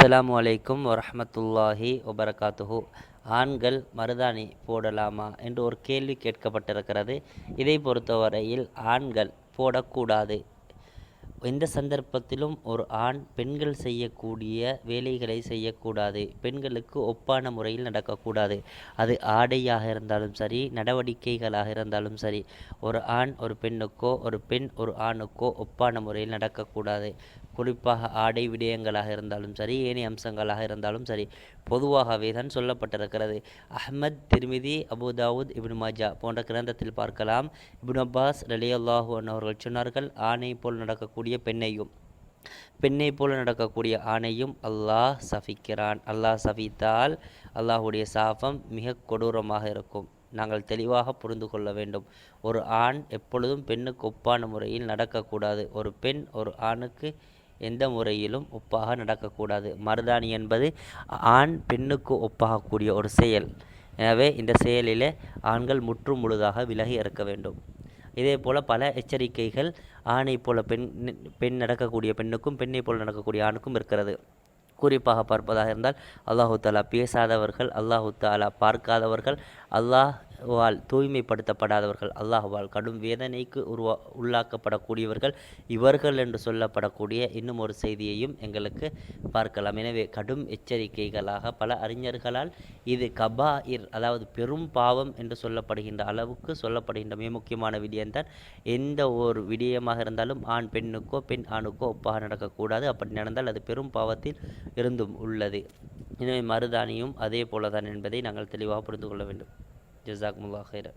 அஸ்ஸலாமு அலைக்கும் வரஹ்மத்துல்லாஹி வபரகாத்துஹு. ஆண்கள் மருதாணி போடலாமா என்று ஒரு கேள்வி கேட்கப்பட்டிருக்கிறது. இதை பொறுத்தவரையில் ஆண்கள் போடக்கூடாது. எந்த சந்தர்ப்பத்திலும் ஒரு ஆண் பெண்கள் செய்யக்கூடிய வேலைகளை செய்யக்கூடாது. பெண்களுக்கு ஒப்பான முறையில் நடக்கக்கூடாது. அது ஆடையாக இருந்தாலும் சரி நடவடிக்கைகளாக இருந்தாலும் சரி ஒரு ஆண் ஒரு பெண்ணுக்கோ ஒரு பெண் ஒரு ஆணுக்கோ ஒப்பான முறையில் நடக்கக்கூடாது. குறிப்பாக ஆடை விடயங்களாக இருந்தாலும் சரி ஏனைய அம்சங்களாக இருந்தாலும் சரி பொதுவாகவே தான் சொல்லப்பட்டிருக்கிறது. அஹ்மத் திருமிதி அபுதாவுத் இப்னு மாஜா போன்ற கிரந்தத்தில் பார்க்கலாம். இப்னு அப்பாஸ் ரலியல்லாஹு அவர்கள் சொன்னார்கள் ஆணை போல் நடக்கக்கூடிய பெண்ணையும் பெண்ணை போல நடக்கக்கூடிய ஆணையும் அல்லாஹ் சபிக்கிறான். அல்லாஹ் சபித்தால் அல்லாஹுடைய சாபம் மிக கொடூரமாக இருக்கும். நாங்கள் தெளிவாக புரிந்து கொள்ள வேண்டும். ஒரு ஆண் எப்பொழுதும் பெண்ணுக்கு ஒப்பான முறையில் நடக்கக்கூடாது. ஒரு பெண் ஒரு ஆணுக்கு எந்த முறையிலும் ஒப்பாக நடக்கக்கூடாது. மருதாணி என்பது ஆண் பெண்ணுக்கு ஒப்பாகக்கூடிய ஒரு செயல். எனவே இந்த செயலிலே ஆண்கள் முற்று முழுதாக விலகி இருக்க வேண்டும். இதே போல் பல எச்சரிக்கைகள் ஆணை போல பெண் பெண் நடக்கக்கூடிய பெண்ணுக்கும் பெண்ணை போல் நடக்கக்கூடிய ஆணுக்கும் இருக்கிறது. குறிப்பாக பார்ப்பதாக இருந்தால் அல்லாஹு தாலா பேசாதவர்கள் அல்லாஹு தாலா பார்க்காதவர்கள் அல்லாஹ் வால் தூய்மைப்படுத்தப்படாதவர்கள் அல்லாஹ்வால் கடும் வேதனைக்கு உருவா உள்ளாக்கப்படக்கூடியவர்கள் இவர்கள் என்று சொல்லப்படக்கூடிய இன்னும் ஒரு செய்தியையும் எங்களுக்கு பார்க்கலாம். எனவே கடும் எச்சரிக்கைகளாக பல அறிஞர்களால் இது கபாயிர் அதாவது பெரும் பாவம் என்று சொல்லப்படுகின்ற அளவுக்கு சொல்லப்படுகின்ற மிக முக்கியமான விடயம்தான். எந்த ஒரு விடயமாக இருந்தாலும் ஆண் பெண்ணுக்கோ பெண் ஆணுக்கோ ஒப்பாக நடக்கக்கூடாது. அப்படி நடந்தால் அது பெரும் பாவத்தில் இருந்தும் உள்ளது. எனவே மருதாணியும் அதே போலதான் என்பதை நாங்கள் தெளிவாக புரிந்து கொள்ள வேண்டும். جزاكم الله خيرا.